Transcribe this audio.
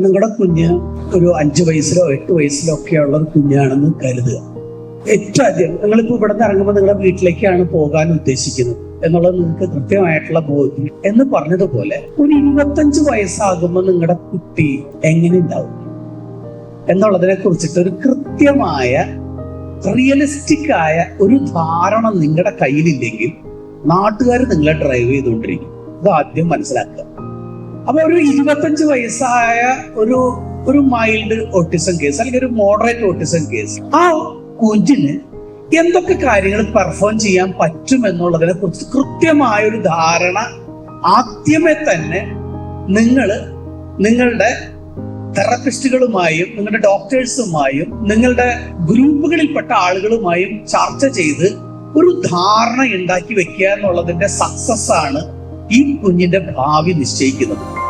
നിങ്ങളുടെ കുഞ്ഞ് ഒരു അഞ്ചു വയസ്സിലോ എട്ട് വയസ്സിലോ ഒക്കെ ഉള്ള ഒരു കുഞ്ഞാണെന്ന് കരുതുക. ഏറ്റവും ആദ്യം നിങ്ങളിപ്പോ ഇവിടെ നിന്ന് ഇറങ്ങുമ്പോൾ നിങ്ങളുടെ വീട്ടിലേക്കാണ് പോകാൻ ഉദ്ദേശിക്കുന്നത് എന്നുള്ളത് നിങ്ങൾക്ക് കൃത്യമായിട്ടുള്ള ബോധ്യം. എന്ന് പറഞ്ഞതുപോലെ ഒരു ഇരുപത്തഞ്ച് വയസ്സാകുമ്പോൾ നിങ്ങളുടെ കുട്ടി എങ്ങനെ ഉണ്ടാവും? എന്നുള്ളതിനെ കുറിച്ചിട്ട് ഒരു കൃത്യമായ റിയലിസ്റ്റിക് ആയ ഒരു ധാരണ നിങ്ങളുടെ കയ്യിലില്ലെങ്കിൽ നാട്ടുകാർ നിങ്ങളെ ഡ്രൈവ് ചെയ്തുകൊണ്ടിരിക്കും. ഇത് ആദ്യം മനസ്സിലാക്കുക. അപ്പൊ ഒരു ഇരുപത്തഞ്ച് വയസ്സായ ഒരു ഒരു മൈൽഡ് ഓട്ടിസം കേസ് അല്ലെങ്കിൽ ഒരു മോഡറേറ്റ് ഓട്ടിസം കേസ് ആ കുഞ്ഞിന് എന്തൊക്കെ കാര്യങ്ങൾ പെർഫോം ചെയ്യാൻ പറ്റും എന്നുള്ളതിനെ കുറിച്ച് കൃത്യമായ ഒരു ധാരണ ആദ്യമേ തന്നെ നിങ്ങൾ നിങ്ങളുടെ തെറപ്പിസ്റ്റുകളുമായും നിങ്ങളുടെ ഡോക്ടേഴ്സുമായും നിങ്ങളുടെ ഗ്രൂപ്പുകളിൽപ്പെട്ട ആളുകളുമായും ചർച്ച ചെയ്ത് ഒരു ധാരണ ഉണ്ടാക്കി വെക്കുക എന്നുള്ളതിന്റെ സക്സസ് ആണ് ഈ കുഞ്ഞിന്റെ ഭാവി നിശ്ചയിക്കുന്നത്.